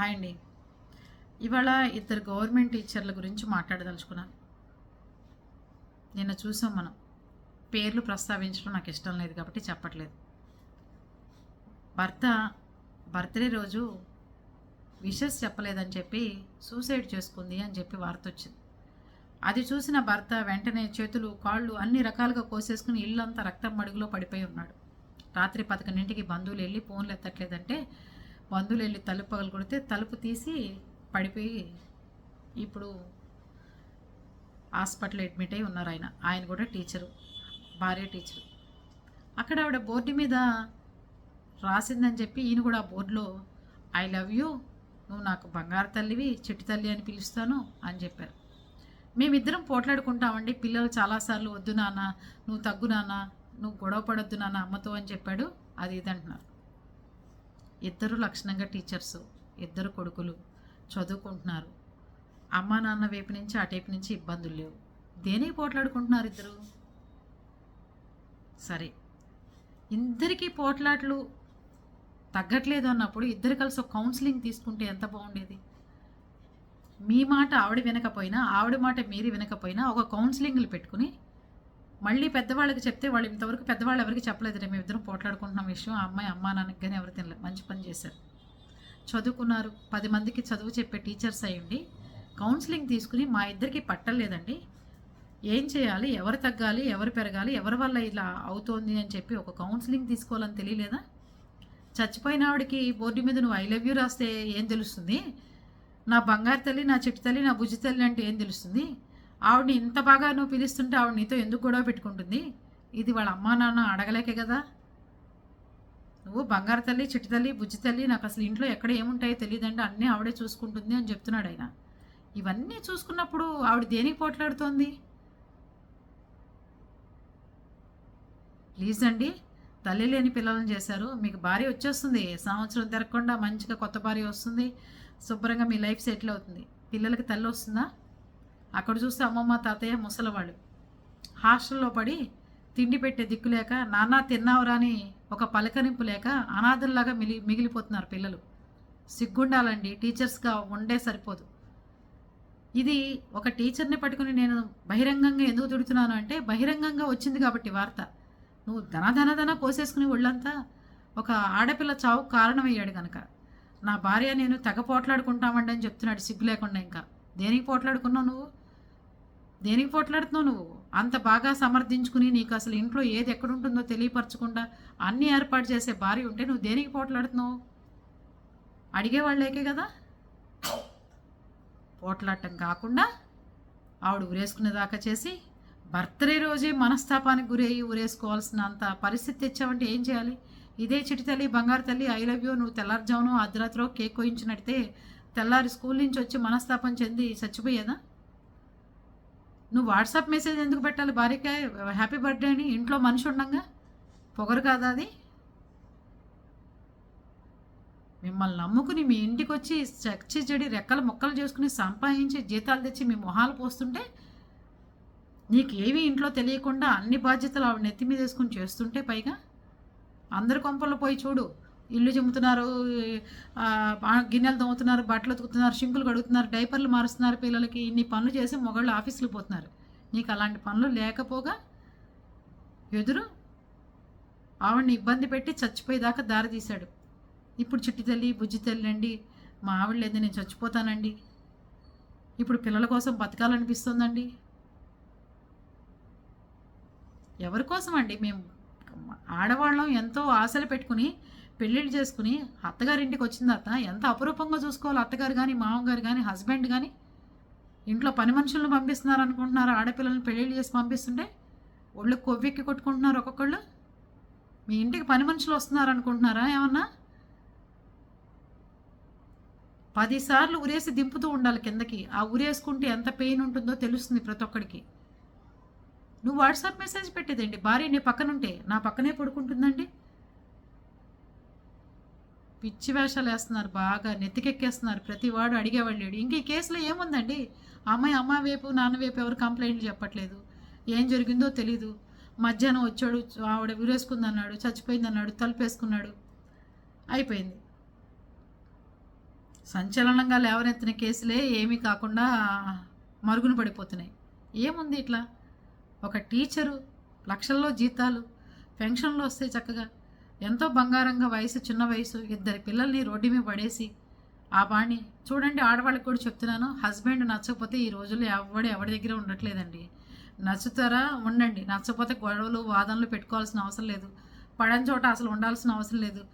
Hi అండి. ఇవాళ ఇద్దరు గవర్నమెంట్ టీచర్ల గురించి మాట్లాడదలుచుకున్నాను. నిన్న చూసాం మనం. పేర్లు ప్రస్తావించడం నాకు ఇష్టం లేదు కాబట్టి చెప్పట్లేదు. భర్త బర్త్డే రోజు విషెస్ చెప్పలేదని చెప్పి సూసైడ్ చేసుకుంది అని చెప్పి వార్త వచ్చింది. అది చూసిన భర్త వెంటనే చేతులు కాళ్ళు అన్ని రకాలుగా కోసేసుకుని ఇల్లంతా రక్తం మడుగులో పడిపోయి ఉన్నాడు. రాత్రి పదకొండింటికి బంధువులు వెళ్ళి ఫోన్లు ఎత్తట్లేదంటే బంధువులు వెళ్ళి తలుపు పగలు కొడితే తలుపు తీసి పడిపోయి ఇప్పుడు హాస్పిటల్ అడ్మిట్ అయి ఉన్నారు ఆయన. ఆయన కూడా టీచరు భార్య టీచరు. అక్కడ ఆవిడ బోర్డు మీద రాసిందని చెప్పి ఈయన కూడా ఆ బోర్డులో ఐ లవ్ యూ నువ్వు నాకు బంగారు తల్లివి చెట్టు తల్లి అని పిలుస్తాను అని చెప్పారు. మేమిద్దరం పోట్లాడుకుంటామండి. పిల్లలు చాలాసార్లు వద్దు నాన్న నువ్వు తగ్గు నాన్న నువ్వు గొడవ పడొద్దు నాన్న అమ్మతో అని చెప్పాడు అది ఇది అంటున్నారు ఇద్దరు లక్షణంగా టీచర్స్ ఇద్దరు కొడుకులు చదువుకుంటున్నారు. అమ్మా నాన్న వైపు నుంచి అటేపు నుంచి ఇబ్బందులు లేవు. దేనికి పోట్లాడుకుంటున్నారు ఇద్దరు? సరే. ఇద్దరికీ పోట్లాట్లు తగ్గట్లేదు అన్నప్పుడు ఇద్దరు కలిసి ఒక కౌన్సిలింగ్ తీసుకుంటే ఎంత బాగుండేది? మీ మాట ఆవిడ వినకపోయినా ఆవిడ మాట మీరు వినకపోయినా ఒక కౌన్సిలింగ్లు పెట్టుకుని మళ్ళీ పెద్దవాళ్ళకి చెప్తే వాళ్ళు ఇంతవరకు పెద్దవాళ్ళు ఎవరికి చెప్పలేదు రే మేము ఇద్దరం పోట్లాడుకుంటున్నాం విషయం. ఆ అమ్మాయి అమ్మా నాన్నకి కానీ ఎవరు తినలేదు మంచి పని చేశారు. చదువుకున్నారు. పది మందికి చదువు చెప్పే టీచర్స్ అయ్యండి కౌన్సిలింగ్ తీసుకుని మా ఇద్దరికి పట్టలేదండి ఏం చేయాలి? ఎవరు తగ్గాలి? ఎవరు పెరగాలి? ఎవరి వల్ల ఇలా అవుతోంది అని చెప్పి ఒక కౌన్సిలింగ్ తీసుకోవాలని తెలియలేదా? చచ్చిపోయిన ఆవిడకి బోర్డు మీద నువ్వు ఐ లవ్ యూ రాస్తే ఏం తెలుస్తుంది? నా బంగారు తల్లి నా చెట్టు తల్లి నా బుజ్జి తల్లి అంటే ఏం తెలుస్తుంది? ఆవిడని ఇంత బాగా నువ్వు పిలుస్తుంటే ఆవిడ నీతో ఎందుకు గొడవ పెట్టుకుంటుంది? ఇది వాళ్ళ అమ్మా నాన్న అడగలేకే కదా? నువ్వు బంగారు తల్లి చిట్టి తల్లి బుజ్జి తల్లి నాకు అసలు ఇంట్లో ఎక్కడ ఏముంటాయో తెలియదండి అన్నీ ఆవిడే చూసుకుంటుంది అని చెప్తున్నాడు ఆయన. ఇవన్నీ చూసుకున్నప్పుడు ఆవిడ దేనికి పోట్లాడుతోంది? ప్లీజ్ అండి తల్లి లేని పిల్లలను చేశారు. మీకు భార్య వచ్చేస్తుంది. సంవత్సరం తిరగకుండా మంచిగా కొత్త భార్య వస్తుంది. శుభ్రంగా మీ లైఫ్ సెటిల్ అవుతుంది. పిల్లలకి తల్లి వస్తుందా? అక్కడ చూస్తే అమ్మమ్మ తాతయ్య ముసలవాళ్ళు. హాస్టల్లో పడి తిండి పెట్టే దిక్కు లేక నాన్న తిన్నావురా అని ఒక పలకరింపు లేక అనాథుల్లాగా మిలి మిగిలిపోతున్నారు పిల్లలు. సిగ్గుండాలండి టీచర్స్గా ఉండే సరిపోదు. ఇది ఒక టీచర్ని పట్టుకుని నేను బహిరంగంగా ఎందుకు తిడుతున్నాను అంటే బహిరంగంగా వచ్చింది కాబట్టి వార్త. నువ్వు ధన ధన ధన కోసేసుకుని ఒళ్ళంతా ఒక ఆడపిల్ల చావు కారణమయ్యాడు కనుక నా భార్య నేను తెగ పోట్లాడుకుంటామండి అని చెప్తున్నాడు సిగ్గు లేకుండా ఇంకా. దేనికి పోట్లాడుకున్నావు నువ్వు? దేనికి పోట్లాడుతున్నావు నువ్వు? అంత బాగా సమర్థించుకుని నీకు అసలు ఇంట్లో ఏది ఎక్కడుంటుందో తెలియపరచకుండా అన్నీ ఏర్పాటు చేసే భార్య ఉంటే నువ్వు దేనికి పోట్లాడుతున్నావు? అడిగేవాళ్ళేకే కదా? పోట్లాడటం కాకుండా ఆవిడ ఉరేసుకునేదాకా చేసి బర్త్డే రోజే మనస్తాపానికి గురయ్యి ఊరేసుకోవాల్సిన అంత పరిస్థితి తెచ్చావంటే ఏం చేయాలి? ఇదే చిటి తల్లి బంగారు తల్లి ఐ లవ్ యూ నువ్వు తెల్లారుజామును అర్ధరాత్రిలో కేక్ కోయించినట్టే తెల్లారి స్కూల్ నుంచి వచ్చి మనస్తాపం చెంది చచ్చిపోయేదా? నువ్వు వాట్సాప్ మెసేజ్ ఎందుకు పెట్టాలి భార్యకే? హ్యాపీ బర్త్డే అని ఇంట్లో మనిషి ఉండంగా? పొగరు కాదా అది? మిమ్మల్ని నమ్ముకుని మీ ఇంటికి వచ్చి చచ్చి చెడి రెక్కలు మొక్కలు చేసుకుని సంపాదించి జీతాలు తెచ్చి మీ మొహాలు పోస్తుంటే నీకు ఏవి ఇంట్లో తెలియకుండా అన్ని బాధ్యతలు ఆవిడ నెత్తి మీద వేసుకుని చేస్తుంటే పైగా? అందరి కొంపల్లో పోయి చూడు. ఇల్లు చిమ్ముతున్నారు గిన్నెలు తోముతున్నారు బట్టలు ఉతుకుతున్నారు షింకులు కడుగుతున్నారు డైపర్లు మారుస్తున్నారు పిల్లలకి ఇన్ని పనులు చేసి మొగాళ్ళు ఆఫీసులు పోతున్నారు. నీకు అలాంటి పనులు లేకపోగా ఎదురు ఆవిడని ఇబ్బంది పెట్టి చచ్చిపోయేదాకా దారి తీశాడు. ఇప్పుడు చిట్టి తల్లి బుజ్జి తల్లి అండి మా ఆవిడ లేదు నేను చచ్చిపోతానండి. ఇప్పుడు పిల్లల కోసం బతకాలనిపిస్తుందండి. ఎవరి కోసం అండి మేము ఆడవాళ్ళం ఎంతో ఆశలు పెట్టుకుని పెళ్ళిళ్ళు చేసుకుని అత్తగారింటికి వచ్చిన తర్వాత ఎంత అపురూపంగా చూసుకోవాలి అత్తగారు కానీ మామగారు కానీ హస్బెండ్ కానీ ఇంట్లో పని మనుషులను పంపిస్తున్నారు అనుకుంటున్నారు? ఆడపిల్లల్ని పెళ్ళిళ్ళు చేసి పంపిస్తుంటే ఒళ్ళు కొవ్వెక్కి కొట్టుకుంటున్నారు ఒక్కొక్కళ్ళు? మీ ఇంటికి పని మనుషులు వస్తున్నారు అనుకుంటున్నారా ఏమన్నా? పదిసార్లు ఉరేసి దింపుతూ ఉండాలి కిందకి. ఆ ఉరేసుకుంటే ఎంత పెయిన్ ఉంటుందో తెలుస్తుంది ప్రతి ఒక్కడికి. నువ్వు వాట్సాప్ మెసేజ్ పెట్టేదండి భార్య నీ పక్కనుంటే నా పక్కనే పడుకుంటుందండి. పిచ్చి వేషాలు వేస్తున్నారు బాగా నెత్తికెక్కేస్తున్నారు. ప్రతి వాడు అడిగేవాళ్ళు లేడు. ఇంక ఈ కేసులో ఏముందండి? అమ్మాయి అమ్మ వైపు నాన్న వైపు ఎవరు కంప్లైంట్లు చెప్పట్లేదు. ఏం జరిగిందో తెలీదు. మధ్యాహ్నం వచ్చాడు ఆవిడ విరేసుకుందన్నాడు చచ్చిపోయిందన్నాడు తలుపేసుకున్నాడు. అయిపోయింది. సంచలనంగా లేవనెత్తిన కేసులే ఏమీ కాకుండా మరుగున పడిపోతున్నాయి. ఏముంది ఇట్లా? ఒక టీచరు లక్షల్లో జీతాలు పెన్షన్లు వస్తాయి చక్కగా. ఎంతో బంగారంగా వయసు చిన్న వయసు ఇద్దరి పిల్లల్ని రోడ్డు మీద పడేసి ఆ బాణి చూడండి ఆడవాళ్ళకి కూడా చెప్తున్నాను హస్బెండ్ నచ్చకపోతే ఈ రోజుల్లో ఎవడు ఎవరి దగ్గర ఉండట్లేదండి. నచ్చుతారా? ఉండండి. నచ్చకపోతే గొడవలు వాదనలు పెట్టుకోవాల్సిన అవసరం లేదు. పడని చోట అసలు ఉండాల్సిన అవసరం లేదు.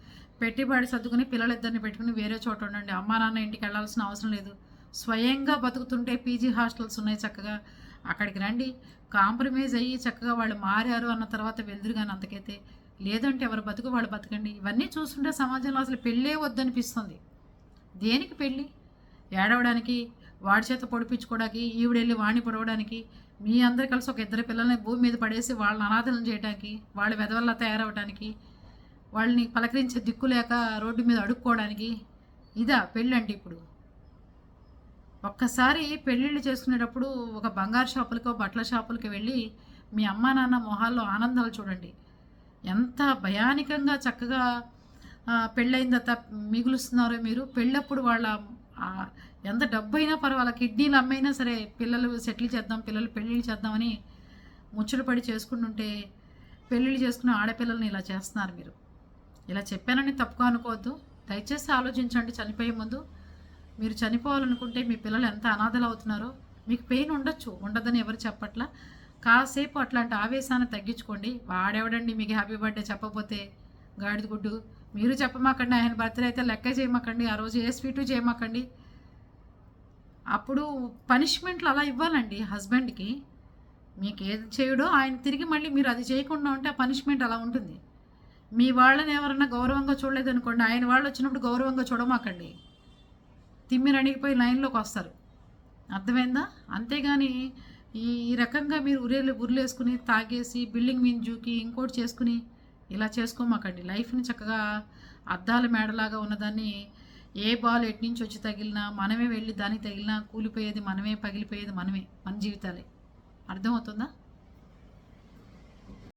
పెట్టుబడి సర్దుకుని పిల్లలిద్దరిని పెట్టుకుని వేరే చోట ఉండండి. అమ్మా నాన్న ఇంటికి వెళ్ళాల్సిన అవసరం లేదు. స్వయంగా బతుకుతుంటే పీజీ హాస్టల్స్ ఉన్నాయి చక్కగా. అక్కడికి రండి. కాంప్రమైజ్ అయ్యి చక్కగా వాళ్ళు మారారు అన్న తర్వాత వెళ్దురు కానీ అంతకైతే. లేదంటే ఎవరు బతుకు వాళ్ళు బతకండి. ఇవన్నీ చూస్తుంటే సమాజంలో అసలు పెళ్ళే వద్దనిపిస్తుంది. దేనికి పెళ్ళి? ఏడవడానికి వాడి చేత పొడిపించుకోవడానికి ఈవిడెళ్ళి వాణి పొడవడానికి మీ అందరు కలిసి ఒక ఇద్దరు పిల్లల్ని భూమి మీద పడేసి వాళ్ళని అనాథలను చేయడానికి వాళ్ళ వెధవల్లా తయారవడానికి వాళ్ళని పలకరించే దిక్కు లేక రోడ్డు మీద అడుక్కోవడానికి ఇదా పెళ్ళండి ఇప్పుడు? ఒక్కసారి పెళ్ళిళ్ళు చేసుకునేటప్పుడు ఒక బంగారు షాపులకో బట్టల షాపులకి వెళ్ళి మీ అమ్మా నాన్న మొహాల్లో ఆనందాలు చూడండి. ఎంత భయానికంగా చక్కగా ఆ, తప్ప మిగులుస్తున్నారో మీరు. పెళ్ళప్పుడు వాళ్ళ ఎంత డబ్బు అయినా పర్వాలేదు కిడ్నీలు అమ్మైనా సరే పిల్లలు సెటిల్ చేద్దాం పిల్లలు పెళ్ళిళ్ళు చేద్దామని ముచ్చట పడి చేసుకుంటుంటే పెళ్ళిళ్ళు చేసుకున్న ఆడపిల్లల్ని ఇలా చేస్తున్నారు మీరు. ఇలా చెప్పానని తప్పుగా అనుకోవద్దు. దయచేసి ఆలోచించండి చనిపోయే ముందు. మీరు చనిపోవాలనుకుంటే మీ పిల్లలు ఎంత అనాథలు అవుతున్నారో మీకు పెయిన్ ఉండొచ్చు ఉండదని ఎవరు చెప్పట్లా. కాసేపు అట్లాంటి ఆవేశాన్ని తగ్గించుకోండి. వాడెవడండి మీకు హ్యాపీ బర్త్డే చెప్పకపోతే గాడిద గుడ్డు. మీరు చెప్పమాకండి ఆయన బర్త్డే అయితే లెక్క చేయమాకండి ఆ రోజు ఏ స్వీటు చేయమాకండి. అప్పుడు పనిష్మెంట్లు అలా ఇవ్వాలండి హస్బెండ్కి మీకు ఏది చేయడో ఆయన తిరిగి మళ్ళీ మీరు అది చేయకుండా ఉంటే ఆ పనిష్మెంట్ అలా ఉంటుంది. మీ వాళ్ళని ఎవరన్నా గౌరవంగా చూడలేదనుకోండి ఆయన వాళ్ళు వచ్చినప్పుడు గౌరవంగా చూడమాకండి. తిమ్మిరణిగిపోయి లైన్లోకి వస్తారు. అర్థమైందా? అంతేగాని ఈ ఈ రకంగా మీరు ఉరేలు ఉరిలేసుకుని తాగేసి బిల్డింగ్ మీద జూకి ఇంకోటి చేసుకుని ఇలా చేసుకోమాకండి. లైఫ్ని చక్కగా అద్దాల మేడలాగా ఉన్నదాన్ని ఏ బాల్ ఎటు నుంచి వచ్చి తగిలినా మనమే వెళ్ళి దానికి తగిలినా కూలిపోయేది మనమే పగిలిపోయేది మనమే మన జీవితాలే. అర్థమవుతుందా?